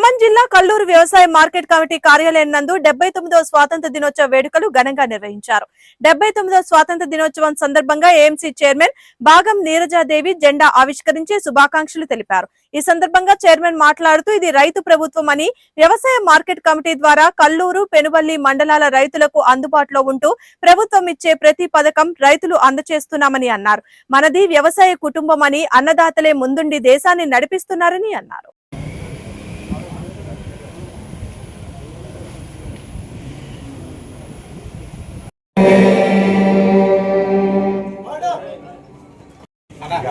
ఖమ్మం జిల్లా కల్లూరు వ్యవసాయ market committee కార్యాలయం నందు డెబ్బై తొమ్మిదవ స్వాతంత్ర దినోత్సవ వేడుకలు ఘనంగా నిర్వహించారు. డెబ్బై తొమ్మిదవ స్వాతంత్ర దినోత్సవం సందర్భంగా ఏఎంసీ చైర్మన్ భాగం నీరజాదేవి జెండా ఆవిష్కరించి శుభాకాంక్షలు తెలిపారు. ఈ సందర్భంగా చైర్మన్ మాట్లాడుతూ ఇది రైతు ప్రభుత్వం అని వ్యవసాయ మార్కెట్ కమిటీ ద్వారా కల్లూరు పెనుబల్లి మండలాల రైతులకు అందుబాటులో ఉంటూ ప్రభుత్వం ఇచ్చే ప్రతి పథకం రైతులు అందచేస్తున్నామని అన్నారు. మనది వ్యవసాయ కుటుంబం అని అన్నదాతలే ముందుండి దేశాన్ని నడిపిస్తున్నారని అన్నారు.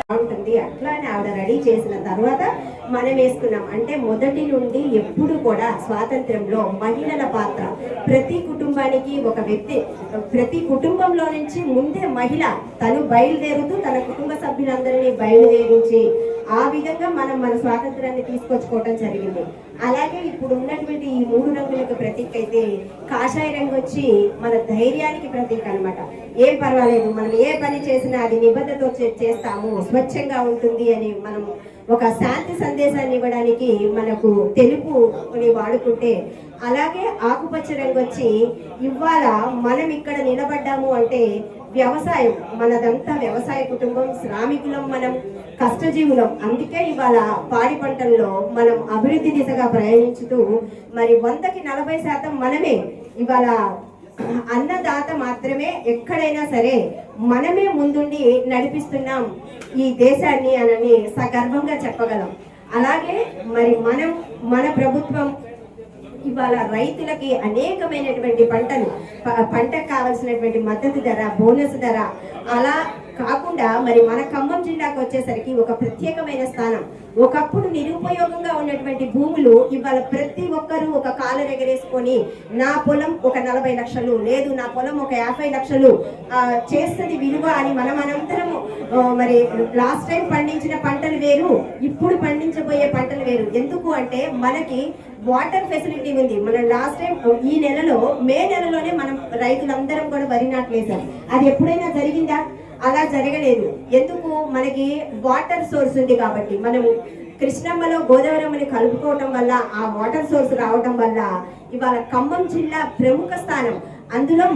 బాగుంటుంది అట్లా అని ఆవిడ రెడీ చేసిన తర్వాత మనం వేసుకున్నాం అంటే మొదటి నుండి ఎప్పుడు కూడా స్వాతంత్రంలో మహిళల పాత్ర. ప్రతి కుటుంబానికి ఒక వ్యక్తి ప్రతి కుటుంబంలో నుంచి ముందే మహిళ తను బయలుదేరుతూ తన కుటుంబ సభ్యులందరినీ బయలుదేరించి ఆ విధంగా మనం మన స్వాతంత్రాన్ని తీసుకొచ్చుకోవటం జరిగింది. అలాగే ఇప్పుడు ఉన్నటువంటి ఈ మూడు రంగులకు ప్రతీక అయితే కాషాయ రంగు వచ్చి మన ధైర్యానికి ప్రతీక అనమాట ఏం పర్వాలేదు మనం ఏ పని చేసినా అది నిబద్ధతో చేస్తాము స్వచ్ఛంగా ఉంటుంది అని మనం ఒక శాంతి సందేశాన్ని ఇవ్వడానికి మనకు తెలుపుని వాడుకుంటే అలాగే ఆకుపచ్చ రంగు వచ్చి ఇవాళ మనం ఇక్కడ నిలబడ్డాము అంటే వ్యవసాయం మనదంతా వ్యవసాయ కుటుంబం శ్రామికులం మనం కష్టజీవులం. అందుకే ఇవాళ పాడి పంటల్లో మనం అభివృద్ధి దిశగా ప్రయాణించుతూ మరి వందకి నలభై శాతం మనమే ఇవాళ అన్నదాత మాత్రమే ఎక్కడైనా సరే మనమే ముందుండి నడిపిస్తున్నాం ఈ దేశాన్ని అనని సగర్వంగా చెప్పగలం. అలాగే మరి మనం మన ప్రభుత్వం ఇవాళ రైతులకి అనేకమైనటువంటి పంటలు పంటకు కావాల్సినటువంటి మద్దతు ధర బోనస్ ధర అలా కాకుండా మరి మన ఖమ్మం జిల్లాకు వచ్చేసరికి ఒక ప్రత్యేకమైన స్థానం. ఒకప్పుడు నిరుపయోగంగా ఉన్నటువంటి భూములు ఇవాళ ప్రతి ఒక్కరూ ఒక కాలు ఎగరేసుకొని నా పొలం ఒక నలభై లక్షలు లేదు నా పొలం ఒక యాభై లక్షలు చేస్తుంది విలువ అని మనం అనంతరము మరి లాస్ట్ టైం పండించిన పంటలు వేరు ఇప్పుడు పండించబోయే పంటలు వేరు. ఎందుకు అంటే మనకి వాటర్ ఫెసిలిటీ ఉంది. మనం లాస్ట్ టైం ఈ నెలలో మే నెలలోనే మనం రైతులందరం కూడా వరి నాట్లు వేశాం అది ఎప్పుడైనా జరిగిందా? అలా జరగలేదు. ఎందుకు? మనకి వాటర్ సోర్స్ ఉంది కాబట్టి. మనము కృష్ణమ్మలో గోదావరమ్మని కలుపుకోవటం వల్ల ఆ వాటర్ సోర్స్ రావటం వల్ల ఇవాళ ఖమ్మం జిల్లా ప్రముఖ స్థానం. అందులో